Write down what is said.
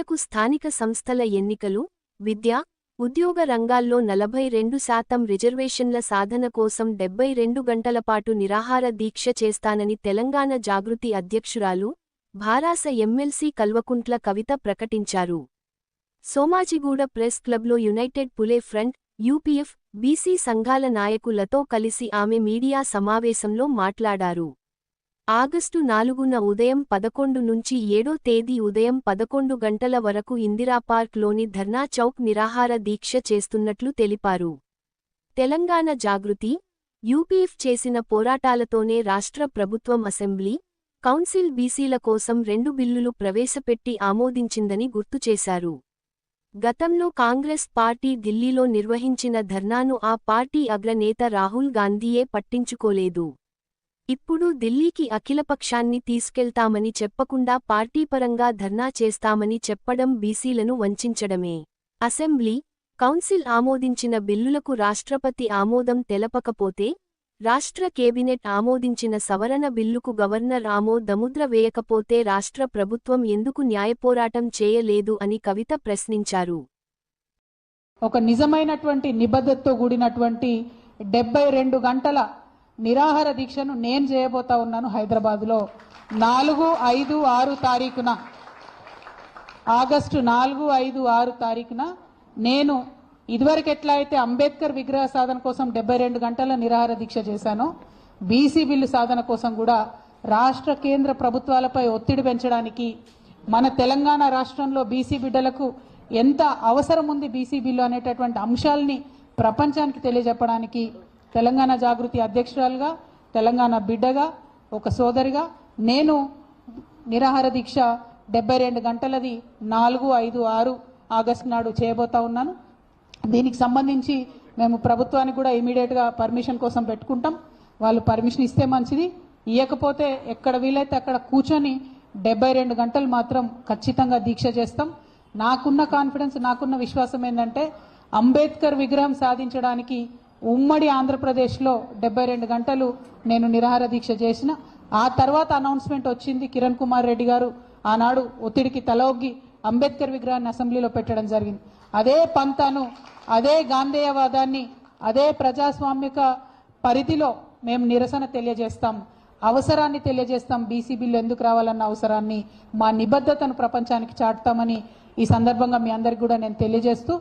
మహిళలకు స్థానిక సంస్థల ఎన్నికలు విద్య ఉద్యోగ రంగాల్లో నలభై రెండు శాతం రిజర్వేషన్ల సాధన కోసం డెబ్బై రెండు గంటలపాటు నిరాహార దీక్ష చేస్తానని తెలంగాణ జాగృతి అధ్యక్షురాలు భారాస ఎమ్మెల్సీ కల్వకుంట్ల కవిత ప్రకటించారు. సోమాజిగూడ ప్రెస్ క్లబ్లో United Phule front UPF BC సంఘాల నాయకులతో కలిసి ఆమె మీడియా సమావేశంలో మాట్లాడారు. ఆగస్టు నాలుగున ఉదయం పదకొండు నుంచి ఏడో తేదీ ఉదయం పదకొండు గంటల వరకు ఇందిరా పార్క్లోని ధర్నా చౌక్ నిరాహార దీక్ష చేస్తున్నట్లు తెలిపారు. తెలంగాణ జాగృతి యూపీఎఫ్ చేసిన పోరాటాలతోనే రాష్ట్ర ప్రభుత్వం అసెంబ్లీ కౌన్సిల్ బీసీల కోసం రెండు బిల్లులు ప్రవేశపెట్టి ఆమోదించిందని గుర్తుచేశారు గతంలో కాంగ్రెస్ పార్టీ ఢిల్లీలో నిర్వహించిన ధర్నాను ఆ పార్టీ అగ్రనేత రాహుల్ గాంధీయే పట్టించుకోలేదు. ఇప్పుడు ఢిల్లీకి అఖిలపక్షాన్ని తీసుకెళ్తామని చెప్పకుండా పార్టీపరంగా ధర్నా చేస్తామని చెప్పడం బీసీలను వంచడమే. అసెంబ్లీ కౌన్సిల్ ఆమోదించిన బిల్లులకు రాష్ట్రపతి ఆమోదం తెలపకపోతే రాష్ట్ర కేబినెట్ ఆమోదించిన సవరణ బిల్లుకు గవర్నర్ ఆమోదముద్ర వేయకపోతే రాష్ట్ర ప్రభుత్వం ఎందుకు న్యాయపోరాటం చేయలేదు అని కవిత ప్రశ్నించారు. ఒక నిజమైనటువంటి నిబద్ధతతో కూడినటువంటి డెబ్బై రెండు గంటల నిరాహార దీక్షను నేను చేయబోతా ఉన్నాను హైదరాబాద్లో. నాలుగు ఐదు ఆరు తారీఖున. ఆగస్టు నాలుగు ఐదు ఆరు తారీఖున నేను ఇదివరకు ఎట్లా అయితే అంబేద్కర్ విగ్రహ సాధన కోసం డెబ్బై రెండు గంటల నిరాహార దీక్ష చేశాను బీసీ బిల్లు సాధన కోసం కూడా రాష్ట్ర కేంద్ర ప్రభుత్వాలపై ఒత్తిడి పెంచడానికి మన తెలంగాణ రాష్ట్రంలో బీసీ బిడ్డలకు ఎంత అవసరం ఉంది బీసీ బిల్లు అనేటటువంటి అంశాలని ప్రపంచానికి తెలియజెప్పడానికి తెలంగాణ జాగృతి అధ్యక్షురాలుగా తెలంగాణ బిడ్డగా ఒక సోదరిగా నేను నిరాహార దీక్ష డెబ్బై రెండు గంటలది నాలుగు ఐదు ఆరు ఆగస్టు నాడు చేయబోతా ఉన్నాను. దీనికి సంబంధించి మేము ప్రభుత్వానికి కూడా ఇమీడియట్గా పర్మిషన్ కోసం పెట్టుకుంటాం. వాళ్ళు పర్మిషన్ ఇస్తే మంచిది. ఇవ్వకపోతే ఎక్కడ వీలైతే అక్కడ కూర్చొని డెబ్బై రెండు గంటలు మాత్రం ఖచ్చితంగా దీక్ష చేస్తాం. నాకున్న కాన్ఫిడెన్స్ నాకున్న విశ్వాసం ఏంటంటే అంబేద్కర్ విగ్రహం సాధించడానికి ఉమ్మడి ఆంధ్రప్రదేశ్లో డెబ్బై రెండు గంటలు నేను నిరాహార దీక్ష చేసిన. ఆ తర్వాత అనౌన్స్మెంట్ వచ్చింది కిరణ్ కుమార్ రెడ్డి గారు. ఆనాడు ఒత్తిడికి తలొగ్గి అంబేద్కర్ విగ్రహాన్ని అసెంబ్లీలో పెట్టడం జరిగింది. అదే పంతాను అదే గాంధేయవాదాన్ని అదే ప్రజాస్వామిక పరిధిలో మేము నిరసన తెలియజేస్తాం. అవసరాన్ని తెలియజేస్తాం. బీసీ బిల్లు ఎందుకు రావాలన్న అవసరాన్ని మా నిబద్ధతను ప్రపంచానికి చాటుతామని ఈ సందర్భంగా మీ అందరికి కూడా నేను తెలియజేస్తూ